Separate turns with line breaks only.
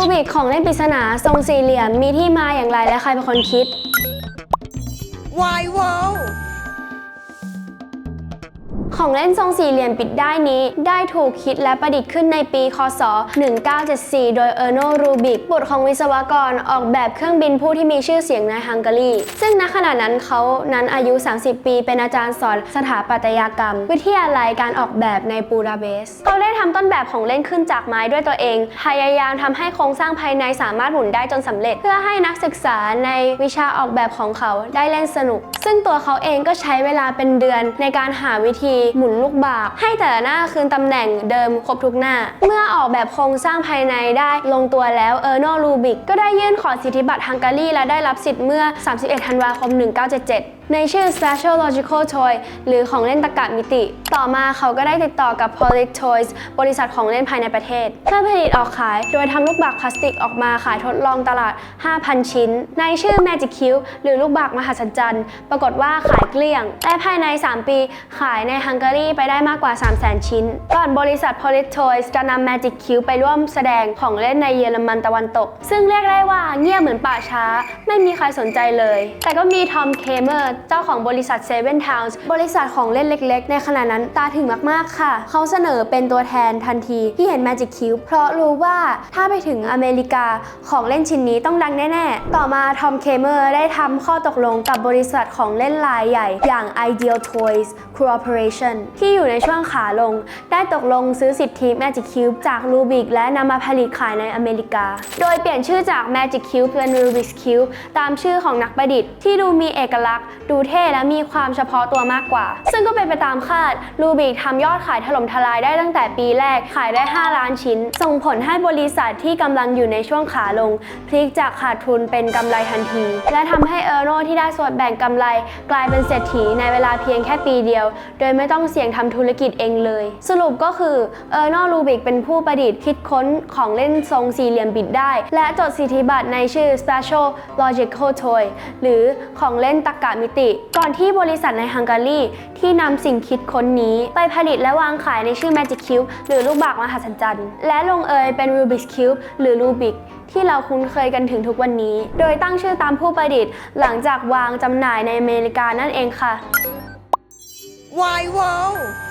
รูบิกของเล่นปริศนาทรงสี่เหลี่ยมมีที่มาอย่างไรและใครเป็นคนคิด
Why wow
ของเล่นทรงสี่เหลี่ยมปิดได้นี้ ได้ถูกคิดและประดิษฐ์ขึ้นในปี คศ 1974 โดยเออร์โน รูบิก บุตรของวิศวกรออกแบบเครื่องบินผู้ที่มีชื่อเสียงในฮังการี ซึ่งณขณะนั้นเขานั้นอายุ 30 ปี เป็นอาจารย์สอนสถาปัตยกรรม วิทยาลัยการออกแบบในปูดาเบสต์เขาได้ทำต้นแบบของเล่นขึ้นจากไม้ด้วยตัวเอง พยายามทำให้โครงสร้างภายในสามารถหมุนได้จนสำเร็จ เพื่อให้นักศึกษาในวิชาออกแบบของเขาได้เล่นสนุก ซึ่งตัวเขาเองก็ใช้เวลาเป็นเดือนในการหาวิธีหมุนลูกบาศก์ให้แต่ละหน้าคืนตำแหน่งเดิมครบทุกหน้า เมื่อออกแบบโครงสร้างภายในได้ลงตัวแล้วเออร์โนรูบิกก็ได้ยื่นขอสิทธิบัตรฮังการีและได้รับสิทธิ์เมื่อ 31 ธันวาคม 1977ในชื่อ Special Logical Toy หรือของเล่นตะกะมิติ ต่อมาเขาก็ได้ติดต่อกับ Polit Toys บริษัทของเล่นภายในประเทศ เพื่อผลิตออกขาย โดยทำลูกบาศก์พลาสติกออกมาขายทดลองตลาด 5,000 ชิ้น ในชื่อ Magic Cube หรือลูกบาศก์มหัศจรรย์ ปรากฏว่าขายเกลี้ยงและภายใน 3 ปีขายในฮังการีไปได้มากกว่า 300,000 ชิ้น ก่อนบริษัท Polit Toys จะนำ Magic Cube ไปร่วมแสดงของเล่นในเยอรมันตะวันตก ซึ่งเรียกได้ว่าเงียบเหมือนป่าช้า ไม่มีใครสนใจเลย แต่ก็มีทอมเคเมอร์เจ้าของบริษัท Seven Towns บริษัทของเล่นเล็ก ๆ ในขณะนั้นตาถึงมาก ๆ ค่ะ เขาเสนอเป็นตัวแทนทันทีที่เห็น Magic Cube เพราะรู้ว่าถ้าไปถึงอเมริกาของเล่นชิ้นนี้ต้องดังแน่ ๆ ต่อมาทอมเคเมอร์ได้ทำข้อตกลงกับบริษัทของเล่นรายใหญ่ อย่าง Ideal Toys Corporation ที่อยู่ในช่วงขาลง ได้ตกลงซื้อสิทธิ Magic Cube จาก Rubik และนำมาผลิตขายในอเมริกา โดยเปลี่ยนชื่อจาก Magic Cube เป็น Rubik's Cube ตามชื่อของนักประดิษฐ์ ที่ดูมีเอกลักษณ์ ดูเท่และมีความเฉพาะตัวมากกว่า ซึ่งก็เป็นไปตามคาด Rubik ทำยอดขายถล่มทลายได้ตั้งแต่ปีแรกขายได้ 5 ล้านชิ้น ส่งผลให้บริษัทที่กำลังอยู่ในช่วงขาลง พลิกจากขาดทุนเป็นกำไรทันที และทำให้เออร์โนที่ได้ส่วนแบ่งกำไร กลายเป็นเศรษฐีในเวลาเพียงแค่ปีเดียว โดยไม่ต้องเสี่ยงทำธุรกิจเองเลย สรุปก็คือเออร์โนรูบิกเป็นผู้ประดิษฐ์คิดค้นของเล่นทรงสี่เหลี่ยมบิดได้ และจดสิทธิบัตรในชื่อ Special Logical Toy หรือของเล่นตรรกะมิติ ก่อนที่บริษัทในฮังการีที่นำสิ่งคิดค้นนี้ ไปผลิตและวางขายในชื่อ Magic Cube หรือลูกบากมหัศจรรย์ และลงเอยเป็น Rubik's Cube หรือ Rubik ที่เราคุ้นเคยกันถึงทุกวันนี้ โดยตั้งชื่อตามผู้ประดิษฐ์หลังจากวางจำหน่ายในอเมริกานั่นเองค่ะ
Why, whoa!